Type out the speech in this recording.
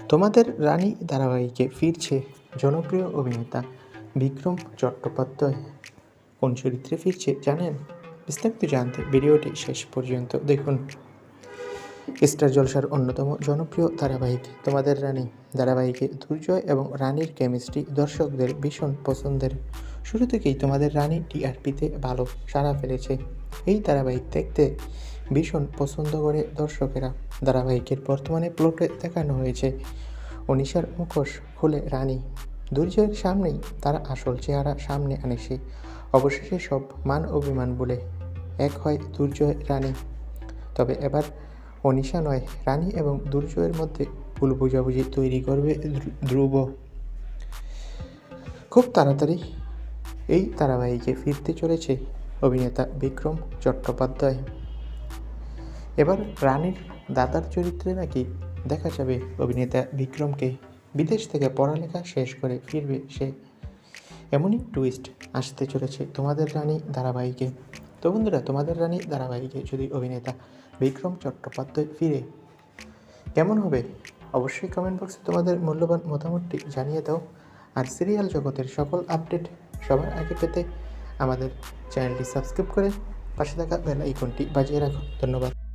তোমাদের রানী ধারাবাহিকে ফিরছে জনপ্রিয় অভিনেতা বিক্রম চট্টোপাধ্যায়। কোন চরিত্রে ফিরছে জানেন? বিস্তারিত জানতে ভিডিওটি শেষ পর্যন্ত দেখুন। স্টার জলসার অন্যতম জনপ্রিয় ধারাবাহিক তোমাদের রানী। ধারাবাহিকে দুর্জয় এবং রানীর কেমিস্ট্রি দর্শকদের ভীষণ পছন্দের। শুরু থেকেই তোমাদের রানী টিআরপিতে ভালো সাড়া ফেলেছে। এই ধারাবাহিক দেখতে ভীষণ পছন্দ করে দর্শকেরা। ধারাবাহিকের বর্তমানে প্লটে দেখানো হয়েছে অনিশার মুখোশ খুলে রানী। দুর্জয়ের সামনেই তার আসল চেহারা সামনে আনে সে। অবশেষে সব মান অভিমান বলে এক হয় দুর্জয়, রানী। তবে এবার অনিশা নয়, রানী এবং দুর্জয়ের মধ্যে ভুল বোঝাবুঝি তৈরি করবে ধ্রুব। খুব তাড়াতাড়ি এই ধারাবাহিকে ফিরতে চলেছে অভিনেতা বিক্রম চট্টোপাধ্যায়। এবার রানীর দাদার চরিত্রে নাকি দেখা যাবে অভিনেতা বিক্রমকে। বিদেশ থেকে পড়ালেখা শেষ করে ফিরবে সে। এমনই টুইস্ট আসতে চলেছে তোমাদের রানী ধারাবাহিকে। তো বন্ধুরা, তোমাদের রানী ধারাবাহিকে যদি অভিনেতা বিক্রম চট্টোপাধ্যায় ফিরে, কেমন হবে? অবশ্যই কমেন্ট বক্সে তোমাদের মূল্যবান মতামতটি জানিয়ে দাও। আর সিরিয়াল জগতের সকল আপডেট সবার আগে পেতে আমাদের চ্যানেলটি সাবস্ক্রাইব করে পাশে থাকা বেল আইকনটি বাজিয়ে রাখো। ধন্যবাদ।